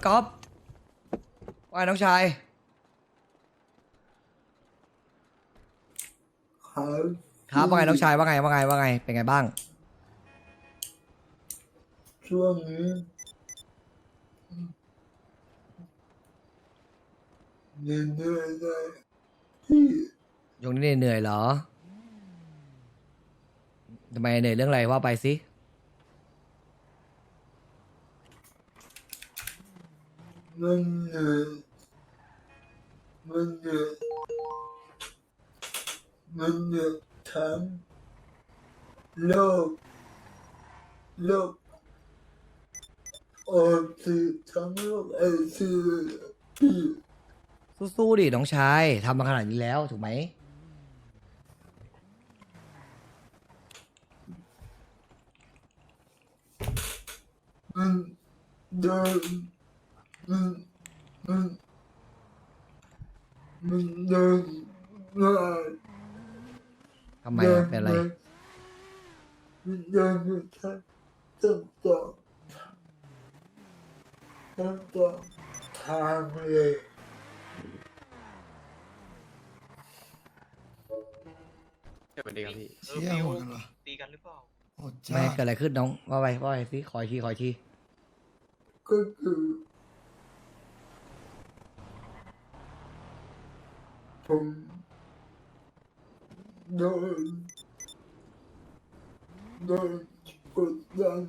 น้องก๊อฟว่าไงน้องชายครับครับว่าไงน้องชายว่าไงว่าไงว่าไง เป็นไงบ้าง ช่วงนี้เหนื่อยๆเลยพี่ยงนี้เหนื่อยๆเหรอทำไมเหนื่อยเรื่องอะไรว่าไปสิ มันเหนื่อยมันเหนื่อยมันเหนื่อยทั้งโลกโลกออนซีทั้งโลกไอซีพี่สู้ๆดิน้องชายทำมาขนาดนี้แล้วถูกไหม มันเดิน มันมันมันเดินง่ายทำไมอะเป็นอะไรมันเดินไม่ทันต้องต่อต้องต่อทางเลยสวัสดีครับพี่เชี่ยโหดกันวะตีกันหรือเปล่าโหดไม่จ้าเกิดอะไรขึ้นน้องว่าไปว่าไปสิขออีกทีขออีกที ก็คือ ผมโดนโดนกดดัน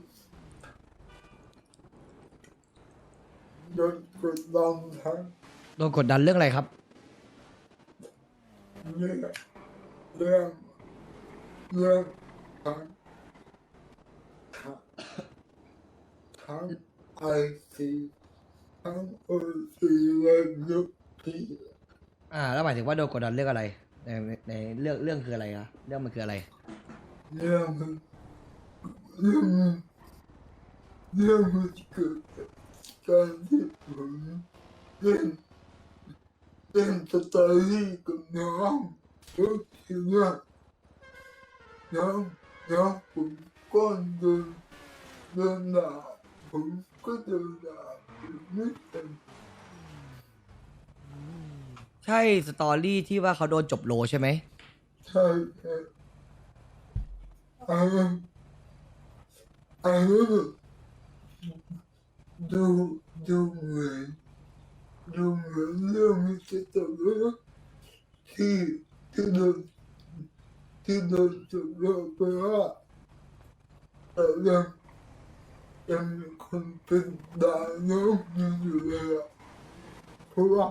โดนกดดันทั้งโดนกดดันเรื่องอะไรครับ เรื่องเรื่องเรื่องทั้งทั้งทั้งไอซีทั้งโอซีและยุพี อ่าแล้วหมายถึงว่าโดนกดดันเรื่องอะไรในในเรื่องเรื่องคืออะไรอะเรื่องมันคืออะไร เรื่องมันเรื่องมันเรื่องมันเกิดจากการที่ผมเล่นเล่นสตอรี่กับน้องแล้วทีเนี้ยน้องน้องผมก็โดนโดนด่าผมก็โดนด่าผมไม่เป็น ใช่สตอรี่ที่ว่าเขาโดนจบโลใช่ไหมใช่ใช่อันนั้นอันนั้นดูดูเหมือนดูเหมือนเรื่องมันจะจบแล้วที่ที่โดนที่โดนจบแล้วไปว่าแต่ยังยังมีคนเป็นด่าน้องอยู่เลยอะเพราะว่า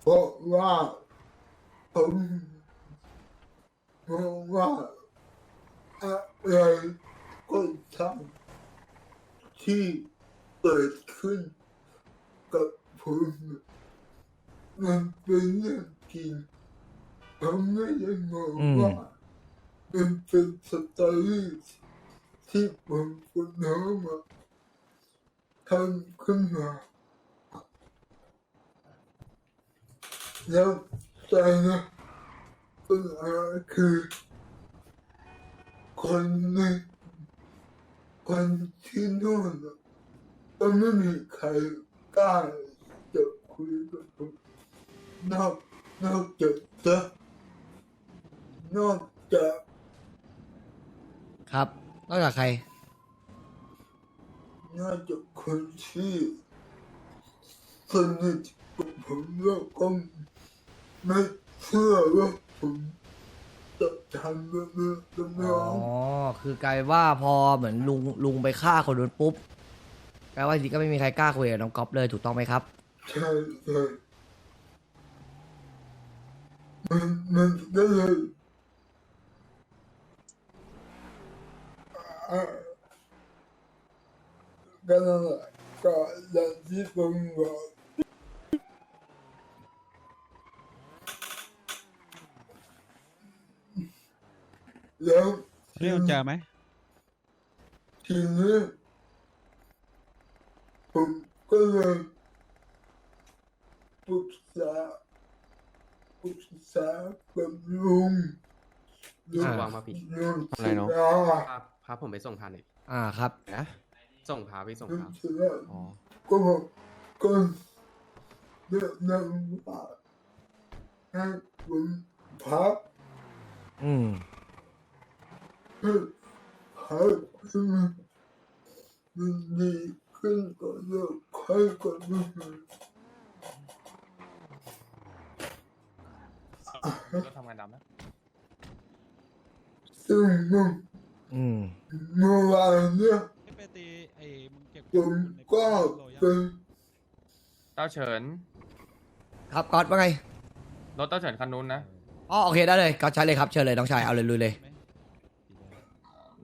เพราะว่าผมมองว่าอะไรก็ทำที่เกิดขึ้นกับผมมันเป็นเรื่องจริงผมไม่ได้มองว่ามันเป็นสตอรี่ที่ผมกับน้องมาทำขึ้นมา แล้วแต่นะปัญหาคือ คนในคนที่นู่นก็ไม่มีใครกล้าจะคุยกับผมนอกนอกจากจะนอกจากครับนอกจากใคร นอกจากคนที่สนิทกับผมแล้วก็ ไม่เชื่อว่าผมจะทำแบบนี้กับอ๋น้อ องคือกลายเป็นว่าพอเหมือนลุงลุงไปฆ่าคนนู้นปุ๊บกลายว่าทีนี้ก็ไม่มีใครกล้าคุยกับน้องก๊อฟเลยถูกต้องไหมครับ ใช่ใช่มันมันก็เลยอะก็นั่นแหละก็อย่างที่ผมบอก แล้วเรียกกุญแจไหมทีนี้ผมก็เลยปรึกษาปรึกษากับลุงลุงอ่า วางมาผิดลุงอะไรเนอะ ศิลาพาพาผมไปส่งทันหน่อยอ่าครับ นะส่งพาพี่ส่งลุงพาเสร็จแล้วอ๋อ ก็บอกก็แนะนำว่าให้ผมพักอืม ให้พักให้มันมันดีขึ้นก่อนแล้วค่อยกลับมก็ทำงานดำนะซึ่งอืมเมื่อวานเนี่ยให้ไปตีไอ้มึงเก็บผมก็เป็นเต้าเฉิน ครับก๊อตว่าไง รถเต้าเฉินคันนู้นนะ อ๋อโอเคได้เลยก๊อตใช้เลยครับเชิญเลยน้องชายเอาเลยลุยเลย ไม่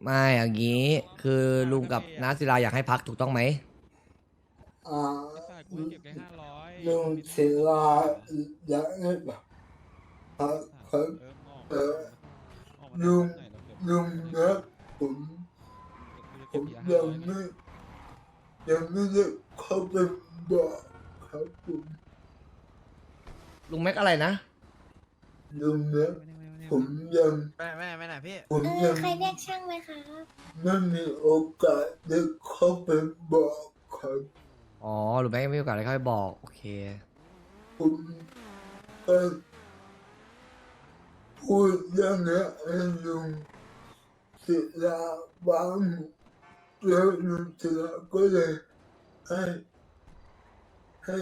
ม่อย่างนี้ คือลุงกับน้าศิลาอยากให้พักถูกต้องไหมอ่าไอ้สัตว์กูให้เก็บแค่ห้าร้อยลุงศิลาอยากให้แบบพักครับเออออกเออลุงลุงนะผมผมยังไม่ยังไม่ได้เข้าไปบอกครับผมลุงแม็กอะไรนะลุงนะ ผมยังไม่ไม่ไม่ไหนพี่ ผมเอยัองใครเรียกช่างไหมครับ ไม่มีโอกาสได้เข้าไปบอกครับอ๋อลุงแม็กยังไม่มีโอกาสได้เข้าไปบอก โอเค ผมก็พูดเรื่องนี้ให้ลุงศิลาฟังแล้วลุงศิลาก็เลยให้ให้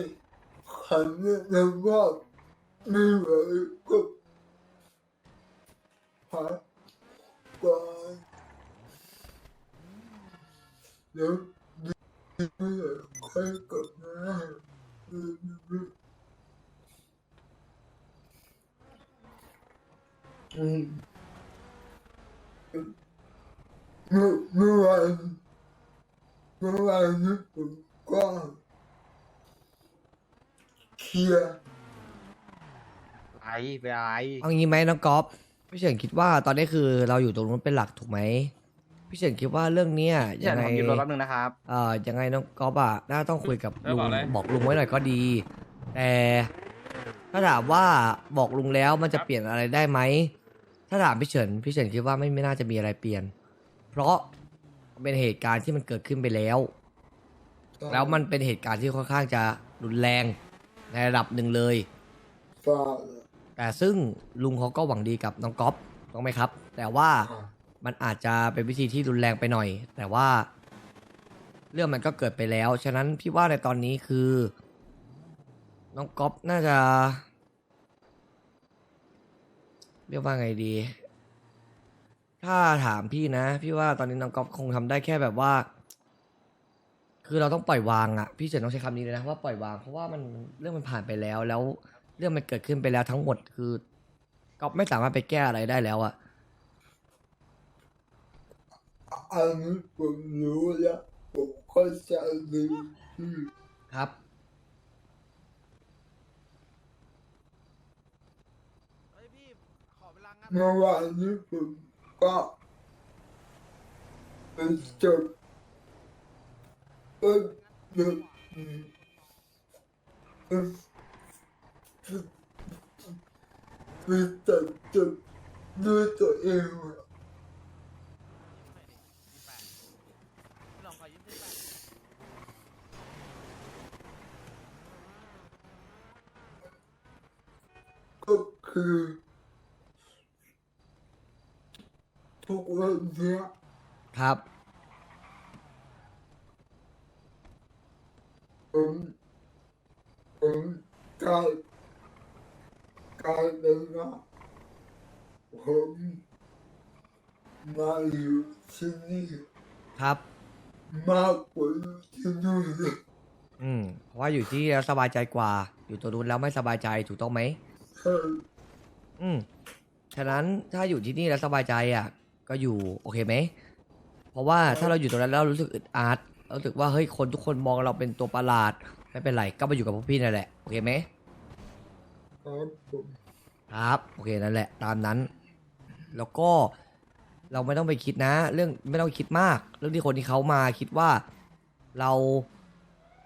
คำแนะนำว่าไม่ไหวก็ พักก่อนแล้วดีเมื่อค่อยกลับมาอืมเมื่อเมื่อวานเมื่อวานนี้ผมก็เคลียร์ไรไปไรเอางี้ไหมน้องก๊อฟ พี่เฉินคิดว่าตอนนี้คือเราอยู่ตรงนู้นเป็นหลักถูกไหมพี่เฉินคิดว่าเรื่องเนี้ยเดี๋ยัยวงไงผมหยุดรถแป๊บนึงนะครับ เอ่อยังไงน้องก๊อฟอะน่าต้องคุยกับลุงแล้วบอกอะไร บอกลุงไว้หน่อยก็ดี แต่ถ้าถามว่าบอกลุงแล้วมันจะเปลี่ยนอะไรได้ไหมถ้าถามพี่เฉินพี่เฉินคิดว่าไม่ไม่น่าจะมีอะไรเปลี่ยน เพราะมันเป็นเหตุการณ์ที่มันเกิดขึ้นไปแล้วแล้วมันเป็นเหตุการณ์ที่ค่อนข้างจะรุนแรงในระดับหนึ่งเลยฝาก แต่ซึ่งลุงเขาก็หวังดีกับน้องก๊อฟถูกไหมครับ แต่ว่ามันอาจจะเป็นวิธีที่รุนแรงไปหน่อย แต่ว่า เรื่องมันก็เกิดไปแล้ว ฉะนั้นพี่ว่าในตอนนี้คือ น้องก๊อฟน่าจะ เรียกว่าไงดี ถ้าถามพี่นะ พี่ว่าตอนนี้น้องก๊อฟคงทำได้แค่แบบว่า คือเราต้องปล่อยวางอะพี่เฉินต้องใช้คำนี้เลยนะว่าปล่อยวางเพราะว่ามันเรื่องมันผ่านไปแล้วแล้ว เรื่องมันเกิดขึ้นไปแล้วทั้งหมดคือก๊อฟไม่สามารถไปแก้อะไรได้แล้วอะอันนี้ผมรู้แล้วผมเข้าใจดีที่ครับเฮ้ยพี่ขอเวลางับ เมื่อวานนี้ผมก็เป็นจดก็หยุ ดเป็นเป็นตัดจดด้วยตัวเองอะลองขอยืมซื้อไปก็คือทุกวันเนี้ยครับ ผมผมกลาย กลายเป็นว่าผมมาอยู่ที่นี่ครับ มากกว่าอยู่ที่นู่นเลยอืมเพราะว่าอยู่ที่แล้วสบายใจกว่า อยู่ตัวนู้นแล้วไม่สบายใจถูกต้องไหม ใช่อืม ฉะนั้นถ้าอยู่ที่นี่แล้วสบายใจอะ ก็อยู่โอเคไหม เพราะว่าถ้าเราอยู่ตรงนั้นแล้วรู้สึกอึดอัดรู้สึกว่าเฮ้ยคนทุกคนมองเราเป็นตัวประหลาด ไม่เป็นไรก็มาอยู่กับพวกพี่นั่นแหละโอเคไหม ครับผมครับโอเคนั่นแหละตามนั้น แล้วก็เราไม่ต้องไปคิดนะ เรื่องไม่ต้องคิดมาก เรื่องที่คนที่เขามาคิดว่าเรา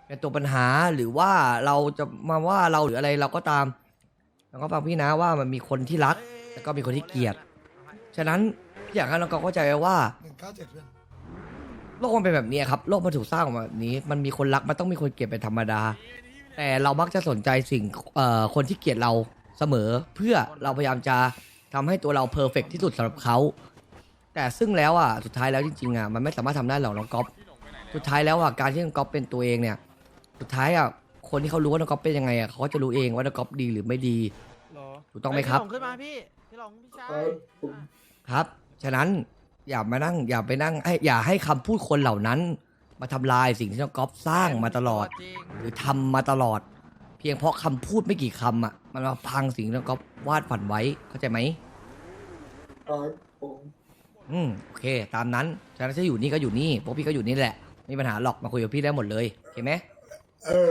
เป็นตัวปัญหาหรือว่าเราจะมาว่าเราหรืออะไรเราก็ตามแล้วก็ฟังพี่นะว่ามันมีคนที่รัก แล้วก็มีคนที่เกลียด ฉะนั้นพี่อยากให้น้องกอฟเข้าใจไว้ว่า หนึ่งเก้าเจ็ดเพื่อนโลกมันเป็นแบบนี้ครับ โลกมันถูกสร้างมาแบบนี้ มันมีคนรักมันต้องมีคนเกลียดเป็นธรรมดา แต่เรามักจะสนใจสิ่งเอ่อคนที่เกลียดเราเสมอ เพื่อเราพยายามจะทำให้ตัวเราเพอร์เฟกที่สุดสำหรับเขาแต่ซึ่งแล้วอะสุดท้ายแล้วจริงๆอะมันไม่สามารถทำได้หรอกน้องก๊อฟสุดท้ายแล้วอะการที่น้องก๊อฟเป็นตัวเองเนี่ย สุดท้ายอะคนที่เขารู้ว่าน้องก๊อฟเป็นยังไงอะเขาก็จะรู้เองว่าน้องก๊อฟดีหรือไม่ดีถูกต้องไหมครับพี่หลงขึ้นมาพี่พี่หลงพี่ชาครัยบผมครับ ฉะนั้นอย่ามานั่งอย่าไปนั่งให้อย่าให้คำพูดคนเหล่านั้น มาทำลายสิ่งที่น้องก๊อฟสร้างมาตลอด จริงหรือทำมาตลอด เพียงเพราะคำพูดไม่กี่คำอะ มันมาพังสิ่งที่น้องก๊อฟวาดฝันไว้เข้าใจไหม ครับผมอืมโอเค ตามนั้นฉะนั้นถ้าอยู่นี่ก็อยู่นี่พวกพี่ก็อยู่นี่แหละไม่มีปัญหาหรอกมาคุยกับพี่ได้หมดเลยโอเคไหมเออ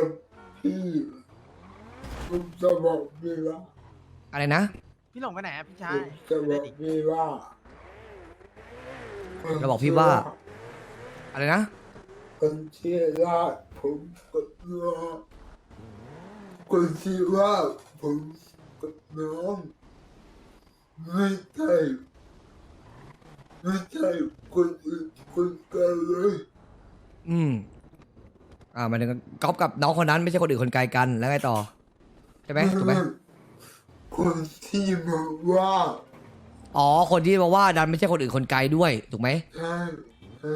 พี่ผมจะบอกพี่ว่าอะไรนะพี่หลงไปไหนอะพี่ชาผยมจะบอกพี่ว่าจะบอกพี่ว่า อะไรนะ คนที่รักผมกับน้องคนที่ว่าผมกับน้องไม่ใช่ไม่ใช่คนอื่นคนกันเลยอืม อ่าหมายถึงก๊อฟกับน้องคนนั้นไม่ใช่คนอื่นคนไกลกันแล้วไงต่อ ใช่ไหมถูกไหมคนที่มาว่าอ๋อ คนที่มาว่าดันไม่ใช่คนอื่นคนไกลด้วย ถูกไหมใช่ใช่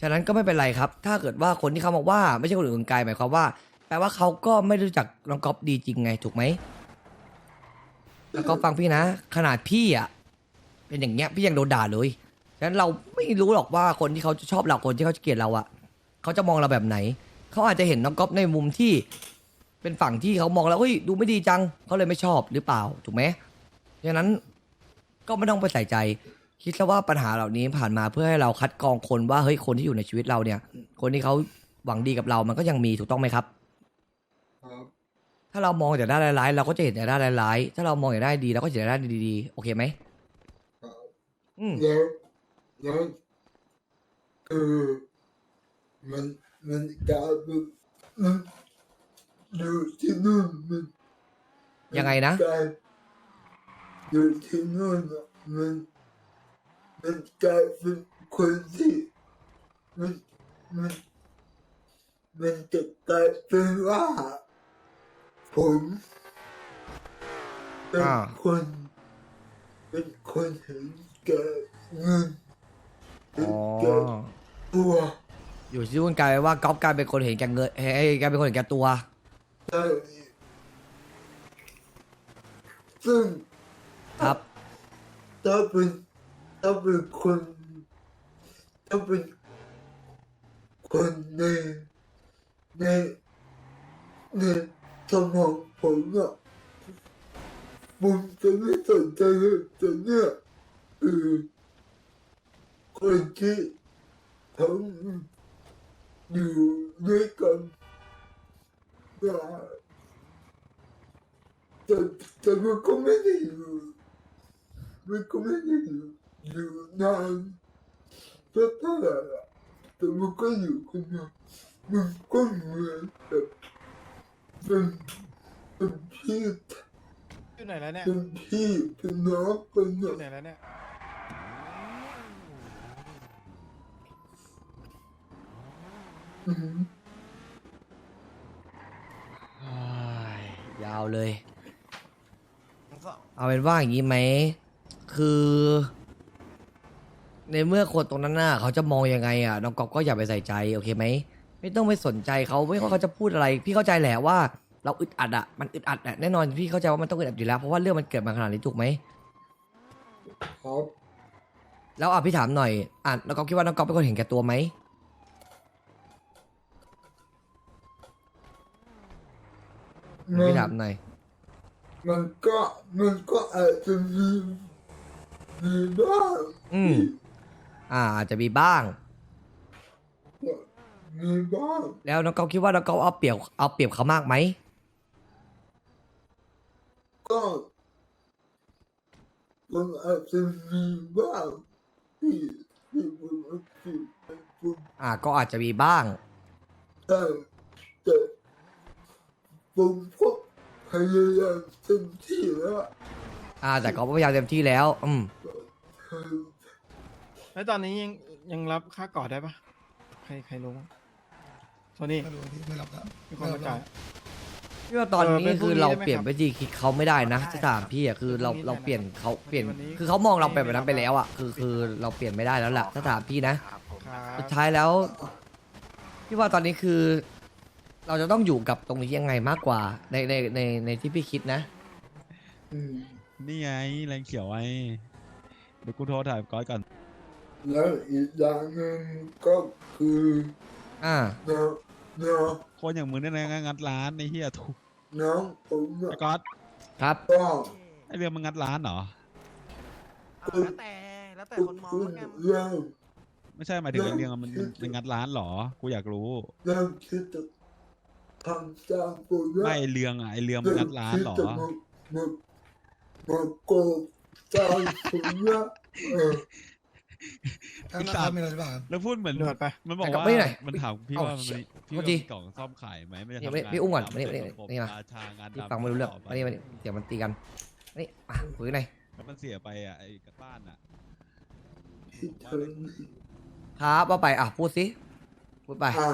ฉะนั้นก็ไม่เป็นไรครับ ถ้าเกิดว่าคนที่เขาบอกว่าไม่ใช่คนอื่นคนไกลหมายความว่า แปลว่าเขาก็ไม่รู้จักน้องก๊อฟดีจริงไงถูกไหมแล้วก็ฟังพี่นะ ขนาดพี่อะ เป็นอย่างเงี้ยพี่ยังโดนด่าเลยฉะนั้นเราไม่รู้หรอกว่าคนที่เขาจะชอบเราคนที่เขาจะเกลียดเราอะเขาจะมองเราแบบไหน เขาอาจจะเห็นน้องก๊อฟในมุมที่เป็นฝั่งที่เขามองแล้วเฮ้ยดูไม่ดีจังเขาเลยไม่ชอบหรือเปล่าถูกไหมฉะนั้นก็ไม่ต้องไปใส่ใจ คิดซะว่าปัญหาเหล่านี้ผ่านมาเพื่อให้เราคัดกรองคนว่าเฮ้ยคนที่อยู่ในชีวิตเราเนี่ย คนที่เขาหวังดีกับเรามันก็ยังมีถูกต้องไหมครับครับถ้าเรามองแต่ด้านร้ายๆเราก็จะเห็นแต่ด้านร้ายๆถ้าเรามองแต่ด้านดีเราก็จะเห็นแต่ด้านดีๆโอเคไหมอืมแล้วแล้วคือมันมันกลายเป็นมันอยู่ที่นู่นมันยังไงนะกลายอยู่ที่นู่นอะมัน มันกลายเป็นคนที่มันมันมันจะกลายเป็นว่าผมเป็นอ่า คนเป็นคนเห็นแก่เงินเห็อ๋นอแก่ตัวอยู่ที่นู่นกลายเป็นว่าก๊อฟกลายเป็นคนเห็นแก่เงินเฮ้ยกลายเป็นคนเห็นแก่ตัว ได้ซึ่งครับ ถ้าเป็น ถ้าเป็นคนถ้าเป็นคนในในในสมองผมอะผมจะไม่สนใจเลยแต่เนี่ยคือคนที่ผมอยู่ด้วยกันได้แต่แต่มันก็ไม่ได้อยู่มันก็ไม่ได้อยู่ อยู่นานสักเท่าไหร่อะแต่มันก็อยู่คนเดียวมันก็เหมือนแบบเป็นเป็นพี่อยู่ไหนแล้วเนี่ยเป็นพี่เป็นน้องกันอยู่อะไหนแล้วเนี่ยอืมยาวเลย เอาเป็นว่าอย่างนี้ไหม คือ ในเมื่อคนตรงนั้นน่ะเขาจะมองยังไงอะน้องก๊อฟก็อย่าไปใส่ใจโอเคไหมไม่ต้องไปสนใจเขาไม่ว่าเขาจะพูดอะไร พี่เข้าใจแหละว่า เราอึดอัดอะมันอึดอัดอะแน่นอนพี่เข้าใจว่ามันต้องอึดอัดอยู่แล้วเพราะว่าเรื่องมันเกิดมาขนาดนี้ถูกไหมครับแล้วอะพี่ถามหน่อยอะน้องก๊อฟคิดว่าน้องก๊อฟเป็นคนเห็นแก่ตัวไหมมัพี่นถามหน่อยมันก็มันก็อาจจะมีมีบ้างอืม อ่าอาจจะมีบ้าง มีบ้างแล้วน้องก๊อฟคิดว่าน้องก๊อฟเอาเปรียบเอาเปรียบเขามากไหมก็มันอาจจะมีบ้างที่ที่ผมอาจจะผมอ่า ก็อาจจะมีบ้างแต่แต่ผมก็พยายามเต็มที่แล้วอ่า แต่ก็พยายามเต็มที่แล้ว อืม แล้วตอนนี้ยังยังรับค่ากอดได้ปะใครใครรู้บ้างโทนี่ไม่รู้พี่ไม่รับแล้วมีคนมาจ่ายพี่ว่าตอนเออนี้เป็นพรุ่คืงอนี้เราได้ไหมเปลี่ยนครับวิธีคิดเขาไม่ได้นะได้ถ้าถามพี่อะคือเราพรุ่งนี้เราเปลี่ยนได้ไหมเขาเปลี่ยนวันนี้ คือเขามองเราแบบนั้นไปไม่แล้วอะคือคือเราเปลี่ยนไม่ได้แล้วแหละถ้าถามพี่นะครับผมครับสุดท้ายแล้วพี่ว่าตอนนี้คือ เราจะต้องอยู่กับตรงนี้ยังไงมากกว่า ในในในในที่พี่คิดนะอืมนี่ไงแรงเขียวไว้เดี๋ยวกูโทรถ่ายก้อยก่อน แล้วอีกอย่างหนึ่งก็คืออ่าน้องน้องคนอย่างมึงเนี่ยนะงัดร้านไอ้เหี้ยถูกน้องผมไอ้ก๊อตครับ ก็ไอ้เรื่องมึงงัดร้านเหรอเอาแล้วแต่แล้วแต่คนมองขึ้นแล้วกันเรื่องไม่ใช่หมายถึงไอ้เรื่องมันมันมันงัดร้านเหรอ กูอยากรู้ เรื่องคิดจะทำสร้างตัวไม่ไอ้เรื่องอะไอ้เรื่องมันงัดร้านเหรอคิดจะมามามาโกงสร้างตัวเออ ทางนะครับมีอะไรหรือเปล่าครับ แล้วพูดเหมือนเดือดไป มันบอกแต่กลับว่าไม่ไหนมันถามพี่เอ้าว่ามันเชี่ยมีพี่โทษว่าทีมีกล่องซ่อมขายไหมไม่ได้นี่ทำไม่งานพี่อุ้มก่อนทำมานี่เป็มานี่ระบบนี่มาราชางานพี่ดำฟังไม่รู้เรื่องต่ปมานี่มานี่เดี๋ยวมันตีกันนี่อะคุยกันหน่อยแล้วมันเสียไปอะไอ้กับบ้านอะที่เธอครับว่าไปอะพูดสิพูดไป อ่า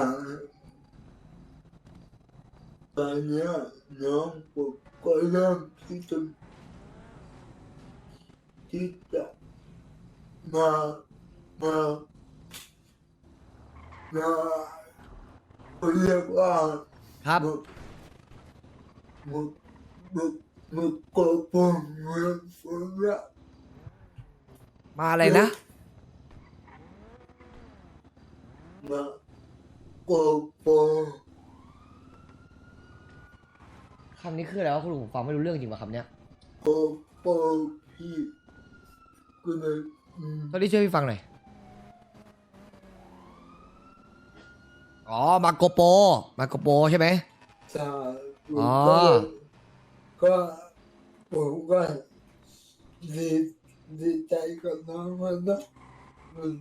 ตอนเนี้ยน้องผมก็เริ่มที่จะที่จะ มามามาเขาเรียกว่าครับมึกมึกมึกมึกกบปงเมืองฝนละมาอะไรนะมากบปงคำนี้คืออะไรวะคุณลุงผมฟังไม่รู้เรื่องจริงว่ะคำเนี้ยกบปงพี่ก็เลย อืมตอนนี้ช่วยพี่ฟังหน่อย อ๋อ มาโกโป มาโกโปใช่ไหมใช่อ๋อ ก็ผมก็ดีดีใจกับน้องมันนะมัน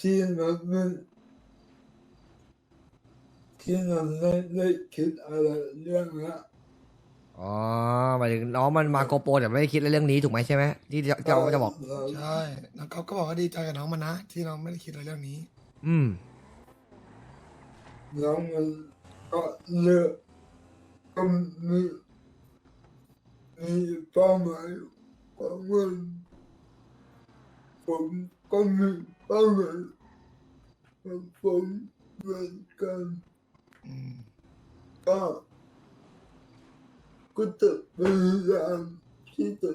ที่น้องมันที่น้องไม่ได้คิดอะไรเรื่องละ อ๋อหมายถึงน้องมันมาโกโปแต่ไม่ได้คิดเรื่องนี้ถูกไหมใช่ไหมที่จะจะจะบอก ใช่น้องก๊อฟก็บอกว่าดีใจกับน้องมันนะ ที่น้องไม่ได้คิดอะไรเรื่องนี้ อืมน้องมันก็เลือกก็มีมีเป้าหมายของมันผมก็มีเป้าหมายของผมเหมือนกันอืมก็ ก็จะพยายามที่จะ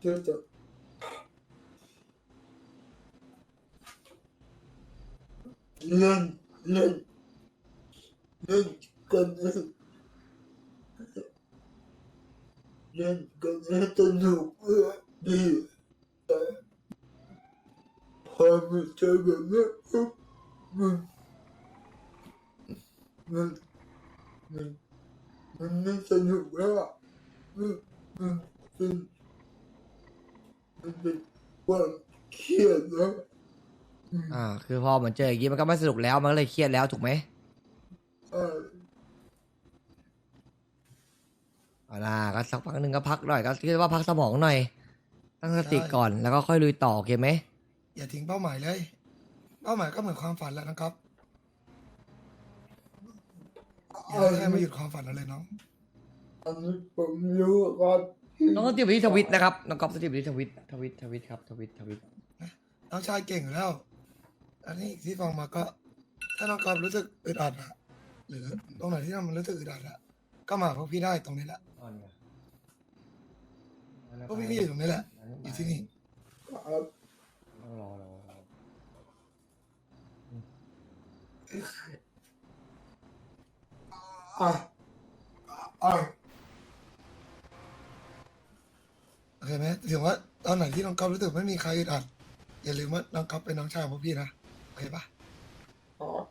ที่จะเล่นเล่นเล่นกันให้เล่นกันให้สนุกเพื่อดีแต่พอมาเจอแบบนี้ปุ๊บมันมันมัน มันไม่สนุกแล้วอะมันมันเป็นมันเป็นความเครียดแล้วอืมอ่า คือพอมันเจออย่างนี้มันก็ไม่สนุกแล้วมันก็เลยเครียดแล้วถูกไหมใช่เอ่านะก็สักพักหนึ่งก็พักหน่อยก็คิดว่าพักสมองหน่อย ตั้งสติก่อนแล้วก็ค่อยลุยต่อโอเคไหมอย่าทิ้งเป้าหมายเลย เป้าหมายก็เหมือนความฝันแหละน้องก๊อฟ อย่าให้ใครมาหยุดความฝันเราเลยน้อง อันนี้ผมรู้ว่าะน้องสติไปที่ทวิตนะครับน้องก๊อฟสติปที่ทวิตทวิตทวิตครับทวิตทวิตน้องชายเก่งอยู่แล้ว อันนี้ที่ฟังมาก็ ถ้าน้องก๊อฟรู้สึกอึดอัดอะหรือตรงไหนที่มันรู้สึกอึดอัดอะก็มาพบพี่ได้ตรงนี้แหละพวกพี่ๆอยู่ตรงนี้แหละ อยู่ที่นี่ ครับรอรอรอ อะอะโอเคไหมถึงว่าตอนไหนที่น้องก๊อฟรู้สึกไม่มีใครอึดอัดอย่าลืมว่าน้องก๊อฟเป็นน้องชายของพวกพี่นะโอเคปะอะ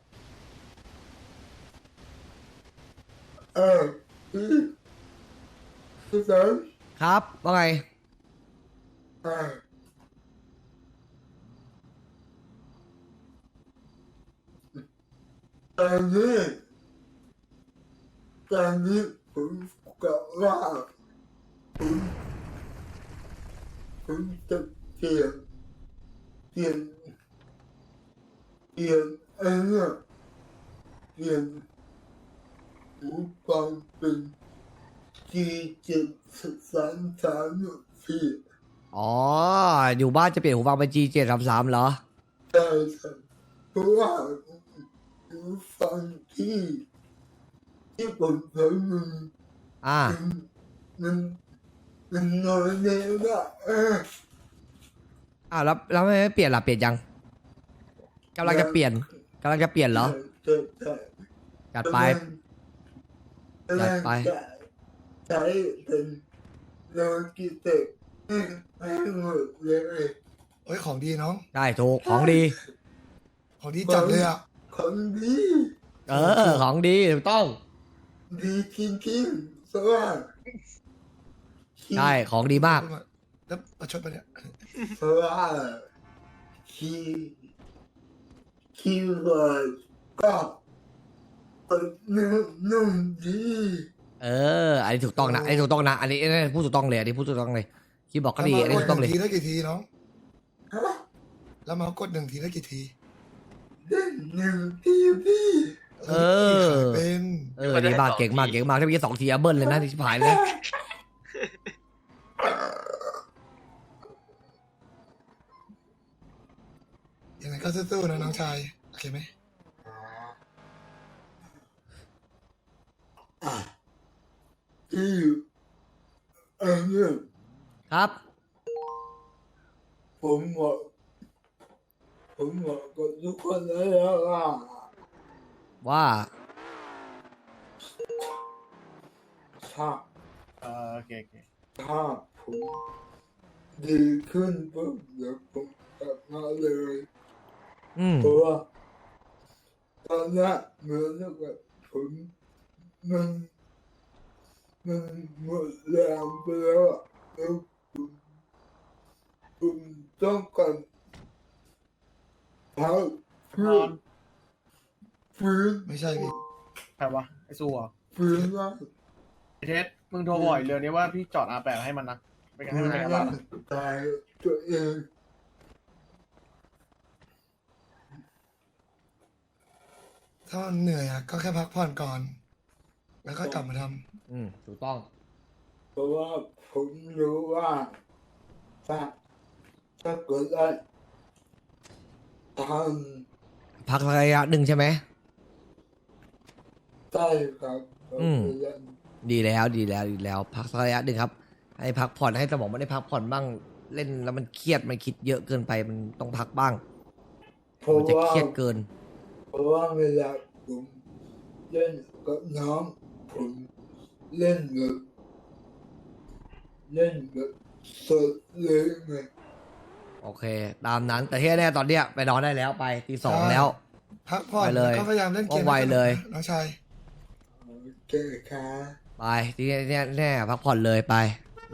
เออพี่พี่สาวครับว่าไงอ่าตอนนี้ ตอนนี้ผมกะว่าผมผมจะเปลี่ยนเปลี่ยนเปลี่ยนไอ้เนี่ยเปลี่ยนหูฟังเป็น G เจ็ดสามสามสี่อ๋อ อยู่บ้านจะเปลี่ยนหูฟังเป็น G 7 3 3เหรอได้ครับเพราะว่าหูฟังที่ ที่ผมใช้มันอ่า มันมันน้อยแล้วนะเอออ่าแล้วแล้วไม่เปลี่ยนล่ะเปลี่ยนยังกำลังจะเปลี่ยนกำลังจะเปลี่ยนเหรอจะจะจัดไปจัดไปใช้เป็นโลกิเตกให้ให้หมดเลยเฮ้ยของดีน้อง ได้ถูกของดี ของดีจัดเลยอะของดี เออ ของดีถูกต้อง ดีจริงๆเพราะว่าใช่ของดีมาก แล้วประชดไปะเนี่ยเพราะว่าคีคีย์เวิร์ดก็เป็นนุ่มนุ่มดีเออ อันนี้ถูกต้องนะ อันนี้ถูกต้องนะอันนี้อันนี้พูดถูกต้องเลย อันนี้พูดถูกต้องเลย คิดบอกก็ดี อันนี้ถูกต้องเลยทีได้กี่ทีน้องฮะแล้วเมาส์กดหนึ่งทีได้กี่ทีเล่นหนึ่งทีพี่ เออ เป็นเออดีมากเก่งมากเก่งมากถ้ามีสองทีอะเบิ้ลเลยนะที่ชิบหายเลยยังไงก็สู้ๆนะน้องชาย โอเคไหมที่อันเนี้ยครับ ผมบอกผมบอกกับทุกคนแล้วว่า ว่าถ้าเออโอเคโอเคถ้าผมดีขึ้นปุ๊บเดี๋ยวผมกลับมาเลยอืมเพราะว่าตอนนี้เหมือนกับผมมันมันหมดแรงไปแล้วอะแล้วผมผมต้องการพักเพื่อ ฟื้นไม่ใช่พี่ใครวะไอซูเหรอฟื้นร่างไอเทสมึงโทรบ่อยเรื่องนี้ว่าพี่จอดอาแปดให้มันนะไปกันให้ฟื้มันนไปกันร่าบ้างงกายตัวเองถ้ามันเหนื่อยอะก็แค่พักผ่อนก่อน แล้วก็กลับมาทำอืมถูกต้อง เพราะว่าผมรู้ว่าถ้าถ้าเกิดได้ทำพักระยะหนึ่งใช่ไหม ได้ครับอืมผมจะดีแล้วดีแล้วดีแล้ว พักสักระยะหนึ่งครับ ให้พักผ่อนให้สมองมันได้พักผ่อนบ้างเล่นแล้วมันเครียดมันคิดเยอะเกินไปมันต้องพักบ้างเพราะมันจะว่าเครียดเกิน เพราะว่าเวลาผมเล่นกับน้องผมเล่นแบบเล่นแบบสดเลยไง โอเค ตามนั้นแต่ที่แน่ๆตอนเนี้ยไปนอนได้แล้วไปตีสองใช่แล้ว พักผ่อนไปเลยแล้วก็พยายามเล่นเกมว่องไวเลย น้องชาย โอเคครับไปที่แน่ๆแน่พักผ่อนเลยไป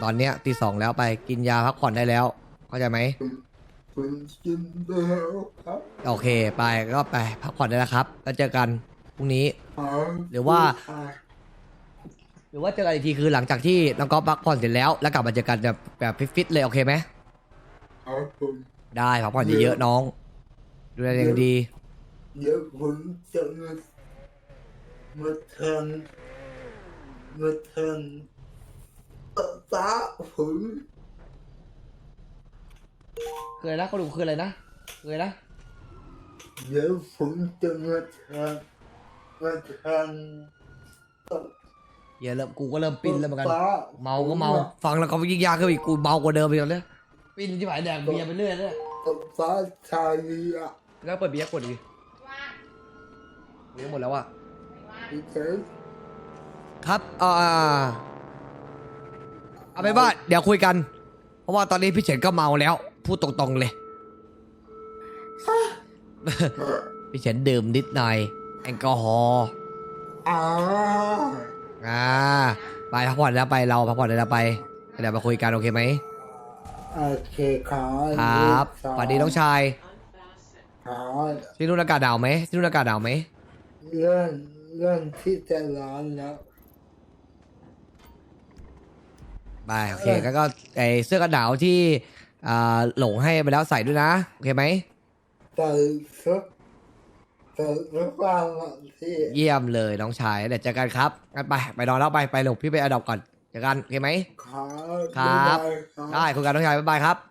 ตอนเนี้ยตีสองแล้วไปกินยาพักผ่อนได้แล้ว เข้าใจไหมผมกินแล้วครับโอเค ไปก็ไป พักผ่อนได้แล้วครับ แล้วเจอกันพรุ่งนี้ครับหรือว่า หรือว่าเจอกันอีกทีคือหลังจากที่น้องก๊อฟพักผ่อนเสร็จแล้ว แล้วกลับมาเจอกันแบบแบบฟิตๆเลยโอเคไหมครับผมได้พักผ่อนเยอะๆน้อง ดูแลตัวเองดีเดี๋ยวผมจะ มามาแทนมาแทนตาผมคืออะไรนะก็ดูคืออะไรนะคืออะไรนะเดี๋ยวผมจะมาแทนมาแทนอย่าเริ่มกูก็เริ่มปิ้นแล้วเหมือนกันตาเมาก็เมา ฟังแล้วก็ยิ่งยากขึ้นอีกกูเมากว่าเดิมอีกแล้วเนี่ยปิ้นที่หายแดกเบียร์ไปเรื่อยเลยฟ้าชายอะแล้วเปิดเบียร์กดดิเลี้ยงหมดแล้วอะโอเคครับเอ่าเอาไปนว่าเดี๋ยวคุยกัน เพราะว่าตอนนี้พี่เฉินก็เมาแล้ว พูดตรงๆเลย พี่เฉินดื่มนิดหน่อย แอลกอฮอล์อ่าอ่าไปพักผ่อนแล้วไปเราพักผ่อนแล้วไปเดี๋ยวมาคุยกันโอเคไหมโอเคครับครับสวัสดีน้องชายครับที่นู่นอากาศหนาวไหมที่นู่นอากาศหนาวไหม เรื่อง เรื่องที่จะร้อนแล้ว ไปโอเคแล้วก็ไอเสื้อกันหนาวที่อ่าหลงให้ไปแล้วใส่ด้วยนะ โอเคไหมใส่ชุดใส่ชุดกว้างอะพี่เยี่ยมเลยน้องชายเดี๋ยวเจอกันครับงั้นไปไปนอนแล้วไปไปหลบพี่ไปอดอปก่อนเจอกันโอเคไหม ครับ ครับบ๊ายบายได้คุยกันน้องชายบ๊ายบายครับครับ